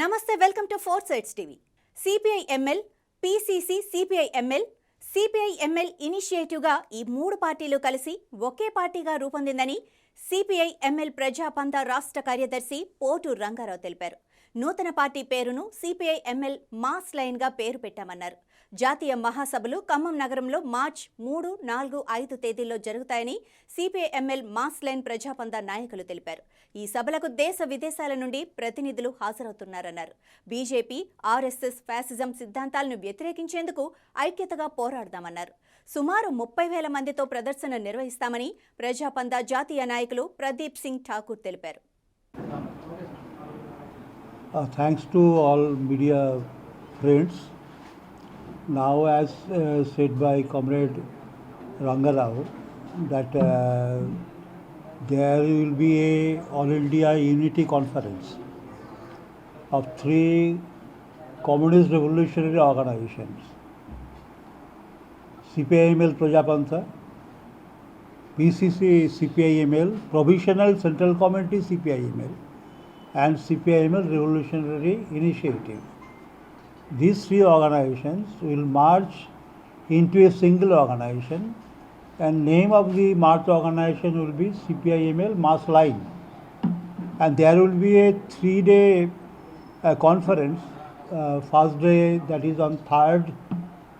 నమస్తే welcome to four sides TV. CPI ML PCC CPI ML CPI ML ఇనిషియేటివ్గా ఈ మూడు పార్టీలు కలిసి ఒకే పార్టీగా రూపొందిందని సిపిఐ ఎంఎల్ ప్రజాపంత రాష్ట్ర కార్యదర్శి పోటు రంగారావు తెలిపారు. నూతన పార్టీ పేరును సిపిఐ ఎంఎల్ మాస్ లైన్గా పేరు పెట్టామన్నారు. జాతీయ మహాసభలు ఖమ్మం నగరంలో మార్చ్ మూడు నాలుగు ఐదు తేదీల్లో జరుగుతాయని CPI ML mass line Prajapantha నాయకులు తెలిపారు. ఈ సభలకు దేశ విదేశాల నుండి ప్రతినిధులు హాజరవుతున్నారన్నారు. బీజేపీ ఆర్ఎస్ఎస్ ఫ్యాసిజం సిద్ధాంతాలను వ్యతిరేకించేందుకు ఐక్యతగా పోరాడదామన్నారు. సుమారు ముప్పై వేల మందితో ప్రదర్శన నిర్వహిస్తామని ప్రజాపంద జాతీయ నాయకులు ప్రదీప్ సింగ్ ఠాకూర్ తెలిపారు. Uh, thanks to all media friends. Now, as uh, said by Comrade Rangarao, that uh, there will be a All India Unity Conference of three communist revolutionary organizations CPIML Prajapantha, PCC CPIML, Provisional Central Committee CPIML, and CPIML Revolutionary Initiative. These three organizations will merge into a single organization and name of the merged organization will be CPIML Mass Line. And there will be a three-day uh, conference. Uh, first day that is on 3rd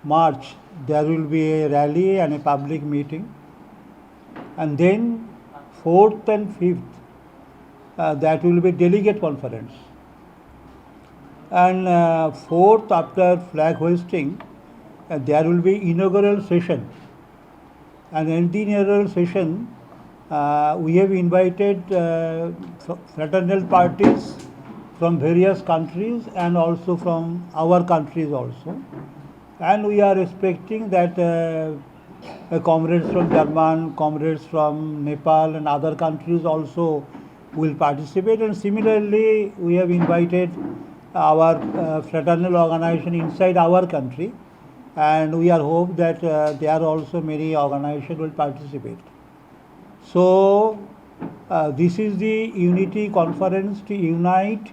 March there will be a rally and a public meeting. And then 4th and 5th uh, that will be delegate conference. And uh, fourth, after flag hoisting, uh, there will be inaugural session. And in the inaugural session, uh, we have invited uh, fraternal parties from various countries and also from our countries also. And we are expecting that uh, uh, comrades from German, comrades from Nepal and other countries also will participate. And similarly, we have invited our uh, fraternal organization inside our country, and we are hope that uh, there also many organizations will participate. So, uh, this is the unity conference to unite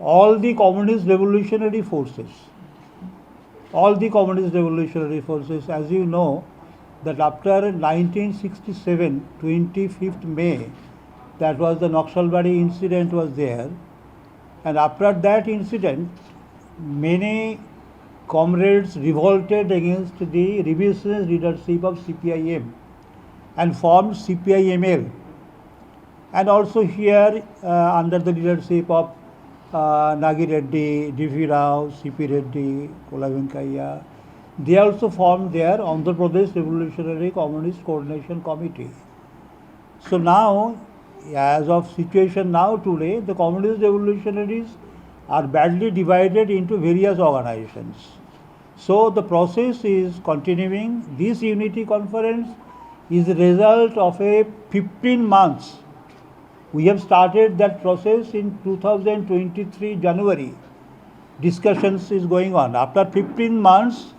all the communist revolutionary forces all the communist revolutionary forces. As you know, that after 1967, 25th May, that was the Naxalbari incident was there. And after that incident, many comrades revolted against the revisionist leadership of CPIM and formed CPIML. And also here, uh, under the leadership of uh, Nagi Reddy, D.V. Rao, C.P. Reddy, Kola Venkaya. They also formed their Andhra Pradesh Revolutionary Communist Coordination Committee. So now, as of situation now today, the communist revolutionaries are badly divided into various organizations. So the process is continuing. This unity conference is the result of a 15 months we have started that process in 2023 January. Discussions is going on. After 15 months,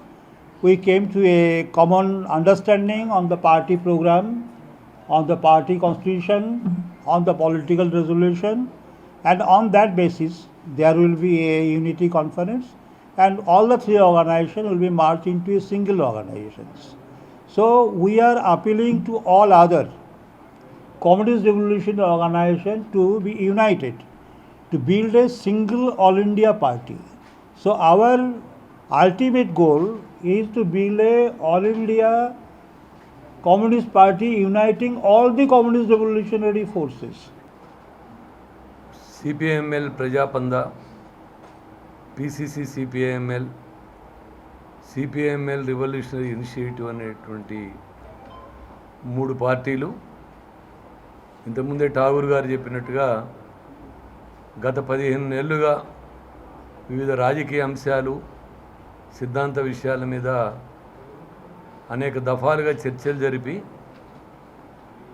we came to a common understanding on the party program, on the party constitution, mm-hmm. on the political resolution, and on that basis, there will be a unity conference, and all the three organizations will be merged into a single organizations. So we are appealing to all other communist revolution organization to be united to build a single all india party so our ultimate goal is to build a all india communist party uniting all the communist revolutionary forces. CPI ML Prajapantha PCC CPI ML CPI ML revolutionary initiative అనేటువంటి మూడు పార్టీలు. ఇంతకుముందే ఠాగూర్ గారు చెప్పినట్టుగా గత పదిహేను నెలలుగా వివిధ రాజకీయ అంశాలు సిద్ధాంత విషయాల మీద అనేక దఫాలుగా చర్చలు జరిపి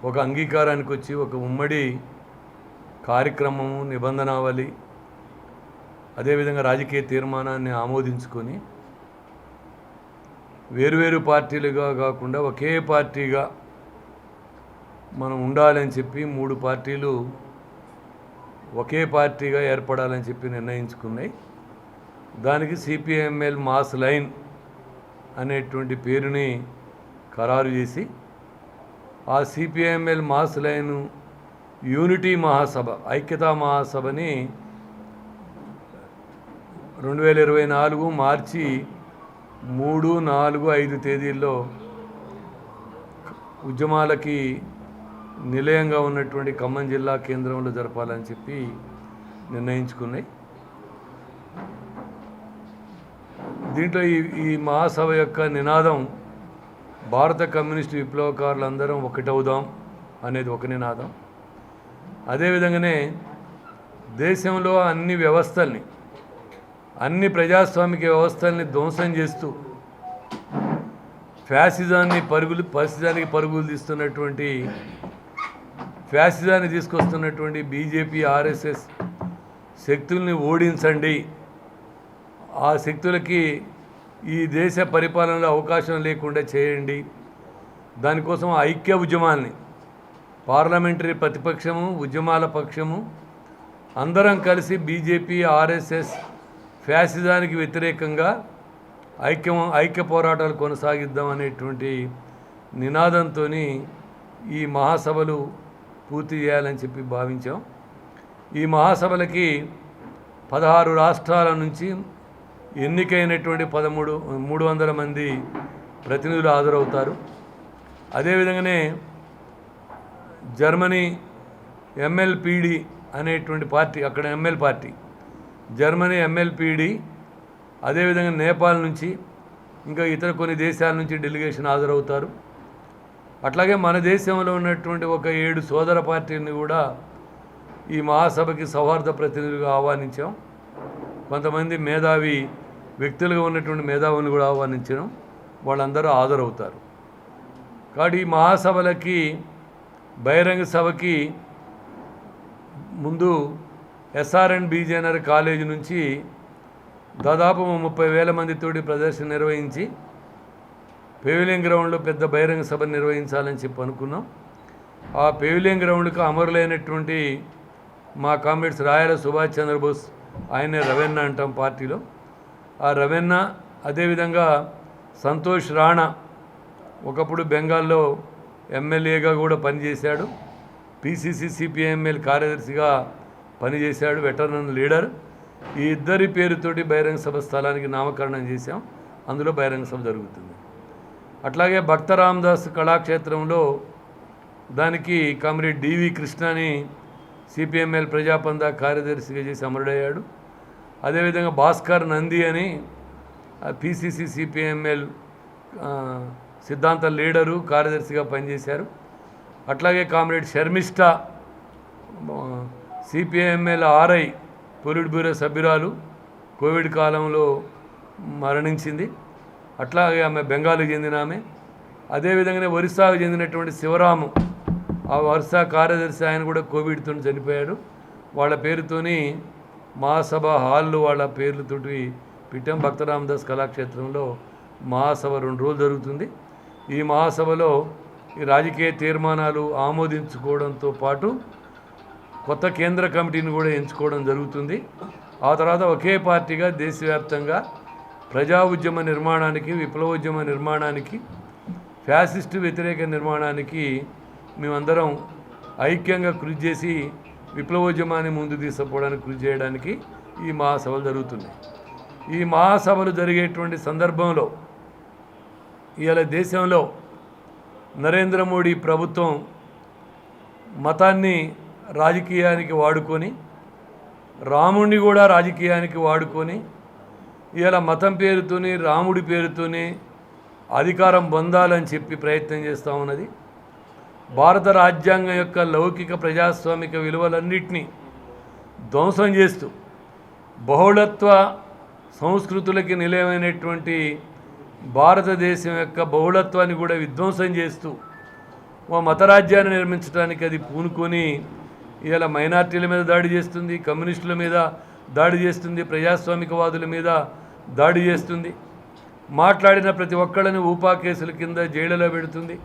ఒక అంగీకారానికి వచ్చి ఒక ఉమ్మడి కార్యక్రమము నిబంధనావళి అదేవిధంగా రాజకీయ తీర్మానాన్ని ఆమోదించుకొని వేరువేరు పార్టీలుగా కాకుండా ఒకే పార్టీగా మనం ఉండాలని చెప్పి మూడు పార్టీలు ఒకే పార్టీగా ఏర్పడాలని చెప్పి నిర్ణయించుకున్నాయి. దానికి సిపిఎంఎల్ మాస్ లైన్ అనేటువంటి పేరుని ఖరారు చేసి ఆ CPI ML mass line unity మహాసభ ఐక్యతా మహాసభని రెండు వేల ఇరవై నాలుగు మార్చి మూడు నాలుగు ఐదు తేదీల్లో ఉద్యమాలకి నిలయంగా ఉన్నటువంటి ఖమ్మం జిల్లా కేంద్రంలో జరపాలని చెప్పి నిర్ణయించుకున్నాయి. దీంట్లో ఈ ఈ మహాసభ యొక్క నినాదం భారత కమ్యూనిస్టు విప్లవకారులందరం ఒకటవుదాం అనేది ఒక నినాదం. అదేవిధంగానే దేశంలో అన్ని వ్యవస్థల్ని అన్ని ప్రజాస్వామిక వ్యవస్థల్ని ధ్వంసం చేస్తూ ఫ్యాసిజాన్ని పరుగులు పరిస్థితానికి పరుగులు తీస్తున్నటువంటి ఫ్యాసిజాన్ని తీసుకొస్తున్నటువంటి బీజేపీ ఆర్ఎస్ఎస్ శక్తుల్ని ఓడించండి. ఆ శక్తులకి ఈ దేశ పరిపాలనలో అవకాశం లేకుండా చేయండి. దానికోసం ఐక్య ఉద్యమాన్ని పార్లమెంటరీ ప్రతిపక్షము ఉద్యమాల పక్షము అందరం కలిసి బీజేపీ ఆర్ఎస్ఎస్ ఫ్యాసిజానికి వ్యతిరేకంగా ఐక్యం ఐక్య పోరాటాలు కొనసాగిద్దాం అనేటువంటి నినాదంతో ఈ మహాసభలు పూర్తి చేయాలని చెప్పి భావించాం. ఈ మహాసభలకి పదహారు రాష్ట్రాల నుంచి ఎన్నికైనటువంటి పదమూడు మూడు వందల మంది ప్రతినిధులు హాజరవుతారు. అదేవిధంగానే జర్మనీ ఎంఎల్పిడి అనేటువంటి పార్టీ అక్కడ ఎంఎల్ పార్టీ జర్మనీ ఎంఎల్పిడి అదేవిధంగా నేపాల్ నుంచి ఇంకా ఇతర కొన్ని దేశాల నుంచి డెలిగేషన్ హాజరవుతారు. అట్లాగే మన దేశంలో ఉన్నటువంటి ఒక ఏడు సోదర పార్టీని కూడా ఈ మహాసభకి సౌహార్ద ప్రతినిధులుగా ఆహ్వానించాం. కొంతమంది మేధావి వ్యక్తులుగా ఉన్నటువంటి మేధావులను కూడా ఆహ్వానించడం వాళ్ళందరూ హాజరవుతారు. కాబట్టి ఈ మహాసభలకి బహిరంగ సభకి ముందు ఎస్ఆర్ఎన్ బీజేనర్ కాలేజీ నుంచి దాదాపు ముప్పై వేల మందితోటి ప్రదర్శన నిర్వహించి పెవిలియన్ గ్రౌండ్లో పెద్ద బహిరంగ సభ నిర్వహించాలని చెప్పి అనుకున్నాం. ఆ పెవిలియన్ గ్రౌండ్కి అమరులైనటువంటి మా కామ్రేడ్స్ రాయల సుభాష్ చంద్రబోస్ ఆయనే రవెన్న అంటాం పార్టీలో. రవెన్న అదేవిధంగా సంతోష్ రాణా ఒకప్పుడు బెంగాల్లో ఎమ్మెల్యేగా కూడా పనిచేశాడు. పిసిసి సిపిఎంఎల్ కార్యదర్శిగా పనిచేశాడు వెటరన్ లీడర్. ఈ ఇద్దరి పేరుతోటి బహిరంగ సభ స్థలానికి నామకరణం చేశాం. అందులో బహిరంగ సభ జరుగుతుంది. అట్లాగే భక్త రామదాస్ కళాక్షేత్రంలో దానికి కామ్రేడ్ డివి కృష్ణని సిపిఎంఎల్ ప్రజాపంద కార్యదర్శిగా చేసి అమరుడయ్యాడు. అదేవిధంగా భాస్కర్ నంది అని పిసిసి సిపిఎంఎల్ సిద్ధాంత లీడరు కార్యదర్శిగా పనిచేశారు. అట్లాగే comrade Sharmishta CPML RI politburo సభ్యురాలు కోవిడ్ కాలంలో మరణించింది. అట్లాగే ఆమె బెంగాల్కి చెందిన ఆమె. అదేవిధంగానే ఒరిస్సాకు చెందినటువంటి శివరాము ఆ ఒరిస్సా కార్యదర్శి ఆయన కూడా కోవిడ్తో చనిపోయాడు. వాళ్ళ పేరుతోని మహాసభ హాల్లో వాళ్ళ పేర్లతోటి పిట్టం భక్తరామదాస్ కళాక్షేత్రంలో మహాసభ రెండు రోజులు జరుగుతుంది. ఈ మహాసభలో ఈ రాజకీయ తీర్మానాలు ఆమోదించుకోవడంతో పాటు కొత్త కేంద్ర కమిటీని కూడా ఎంచుకోవడం జరుగుతుంది. ఆ తర్వాత ఒకే పార్టీగా దేశవ్యాప్తంగా ప్రజా ఉద్యమ నిర్మాణానికి విప్లవోద్యమ నిర్మాణానికి ఫ్యాసిస్టు వ్యతిరేక నిర్మాణానికి మేమందరం ఐక్యంగా కృషి చేసి విప్లవోద్యమాన్ని ముందు తీసుకుపోవడానికి కృషి చేయడానికి ఈ మహాసభలు జరుగుతున్నాయి. ఈ మహాసభలు జరిగేటువంటి సందర్భంలో ఇవాళ దేశంలో నరేంద్ర మోడీ ప్రభుత్వం మతాన్ని రాజకీయానికి వాడుకొని రాముణ్ణి కూడా రాజకీయానికి వాడుకొని ఇవాళ మతం పేరుతోని రాముడి పేరుతోని అధికారం పొందాలని చెప్పి ప్రయత్నం చేస్తూ ఉన్నది. భారత రాజ్యాంగం యొక్క లౌకిక ప్రజాస్వామిక విలువలన్నింటినీ ధ్వంసం చేస్తూ బహుళత్వ సంస్కృతులకి నిలయమైనటువంటి భారతదేశం యొక్క బహుళత్వాన్ని కూడా విధ్వంసం చేస్తూ ఓ మతరాజ్యాన్ని నిర్మించడానికి అది పూనుకొని ఇలా మైనార్టీల మీద దాడి చేస్తుంది కమ్యూనిస్టుల మీద దాడి చేస్తుంది ప్రజాస్వామికవాదుల మీద దాడి చేస్తుంది. మాట్లాడిన ప్రతి ఒక్కళ్ళని ఊపా కేసుల కింద జైళ్ళలో పెడుతుంది.